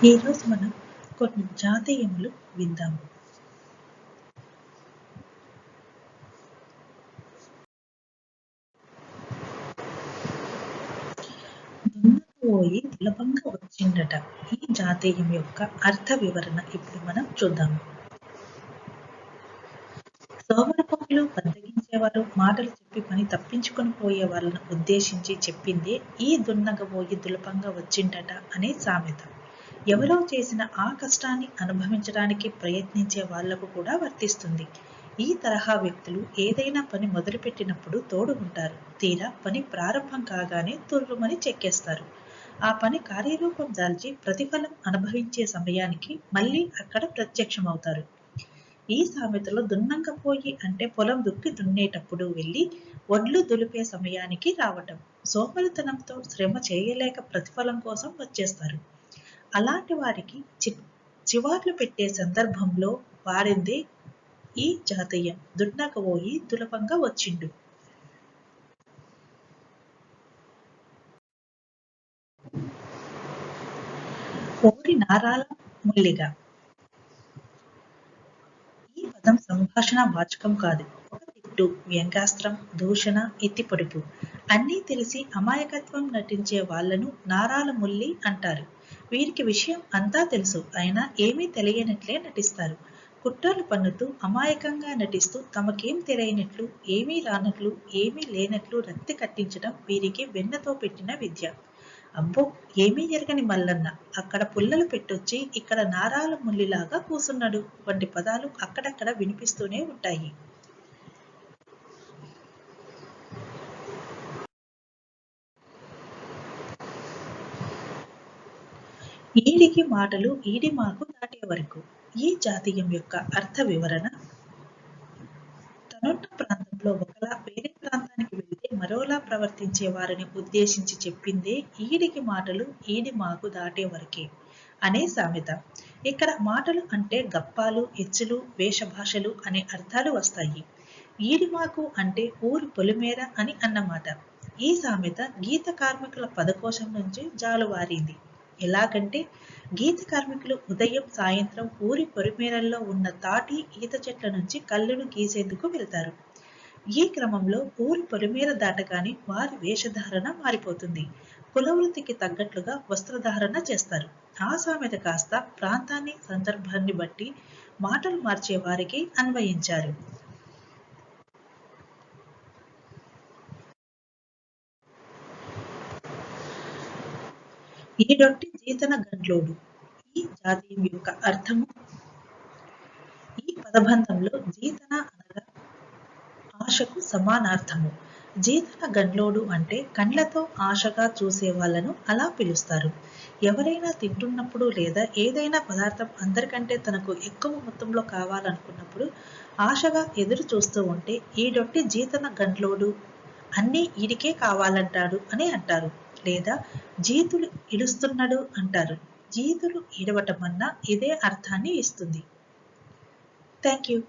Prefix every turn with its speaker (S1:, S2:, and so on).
S1: ఈరోజు మనం కొన్ని జాతీయములు విందాము. పోయి దులపంగా వచ్చిండట ఈ జాతీయం యొక్క అర్థ వివరణ ఇప్పుడు మనం చూద్దాము. సోమరపోతులు బద్దగించేవారు మాటలు చెప్పి పని తప్పించుకొని పోయే వాళ్ళను ఉద్దేశించి చెప్పిందే ఈ దున్నగబోయి దులపంగా వచ్చిండట అనే సామెత. ఎవరో చేసిన ఆ కష్టాన్ని అనుభవించడానికి ప్రయత్నించే వాళ్ళకు కూడా వర్తిస్తుంది. ఈ తరహా వ్యక్తులు ఏదైనా పని మొదలుపెట్టినప్పుడు తోడు ఉంటారు. తీరా పని ప్రారంభం కాగానే తుర్రుమని చెక్కేస్తారు. ఆ పని కార్యరూపం దాల్చి ప్రతిఫలం అనుభవించే సమయానికి మళ్ళీ అక్కడ ప్రత్యక్షమవుతారు. ఈ సామెతలో దున్నంకపోయి అంటే పొలం దుక్కి దున్నేటప్పుడు వెళ్ళి వడ్లు దులిపే సమయానికి రావటం. సోమరితనంతో శ్రమ చేయలేక ప్రతిఫలం కోసం వచ్చేస్తారు. అలాంటి వారికి చి చివార్లు పెట్టే సందర్భంలో వారిందే ఈ జాతీయం. దున్నకపోయి దులపంగా వచ్చిండు. ఓరి నారాల ముల్లిగా. ఈ పదం సంభాషణ వాచకం కాదు. ఒక తిట్టు వ్యంగాస్త్రం దూషణ ఎత్తి పొడుపు. అన్నీ తెలిసి అమాయకత్వం నటించే వాళ్ళను నారాల ముల్లి అంటారు. వీరికి విషయం అంతా తెలుసు. అయినా ఏమీ తెలియనట్లే నటిస్తారు. కుట్రలు పన్నుతూ అమాయకంగా నటిస్తూ తమకేం తెలియనట్లు ఏమీ రానట్లు ఏమీ లేనట్లు రత్తి కట్టించడం వీరికి వెన్నతో పెట్టిన విద్య. అబ్బో ఏమీ ఎరగని మల్లన్న. అక్కడ పుల్లలు పెట్టొచ్చి ఇక్కడ నారాల ముల్లిలాగా కూసున్నాడు. వంటి పదాలు అక్కడక్కడ వినిపిస్తూనే ఉంటాయి. ఈడికి మాటలు ఈడి మాకు దాటే వరకు ఈ జాతీయం యొక్క అర్థ వివరణ తనున్న ప్రాంతంలో ఒకలా వేరే ప్రాంతానికి వెళితే మరోలా ప్రవర్తించే వారిని ఉద్దేశించి చెప్పిందే ఈడికి మాటలు ఈడి మాకు దాటే వరకే అనే సామెత. ఇక్కడ మాటలు అంటే గప్పాలు ఎచ్చులు వేషభాషలు అనే అర్థాలు వస్తాయి. ఈడి మాకు అంటే ఊరి పొలిమేర అని అన్నమాట. ఈ సామెత గీత కార్మికుల పదకోశం నుంచి జాలువారింది. ఎలాగంటే గీత కార్మికులు ఉదయం సాయంత్రం ఊరి పొరిమేరల్లో ఉన్న తాటి ఈత చెట్ల నుంచి కళ్ళును గీసేందుకు వెళ్తారు. ఈ క్రమంలో ఊరి పొలిమేర దాటగానే వారి వేషధారణ మారిపోతుంది. కులవృత్తికి తగ్గట్లుగా వస్త్రధారణ చేస్తారు. ఆ సామెత కాస్త ప్రాంతాన్ని సందర్భాన్ని బట్టి మాటలు మార్చే వారికి అన్వయించారు. ఈడొట్టి జీతన గంట్లోడు ఈ జాతీయం యొక్క అర్థము? ఈ పదబంధంలో జీతన అనగా ఆశకు సమానార్థము. జీతన గండ్లోడు అంటే కండ్లతో ఆశగా చూసే వాళ్ళను అలా పిలుస్తారు. ఎవరైనా తింటున్నప్పుడు లేదా ఏదైనా పదార్థం అందరికంటే తనకు ఎక్కువ మొత్తంలో కావాలనుకున్నప్పుడు ఆశగా ఎదురు చూస్తూ ఉంటే ఈడొట్టి జీతన గండ్లోడు. అన్నీ ఈడికే కావాలంటాడు అని అంటారు. లేదా జీతులు ఇడుస్తున్నాడు అంటారు. జీతులు ఇడవటం అన్న ఇదే అర్థాన్ని ఇస్తుంది. Thank you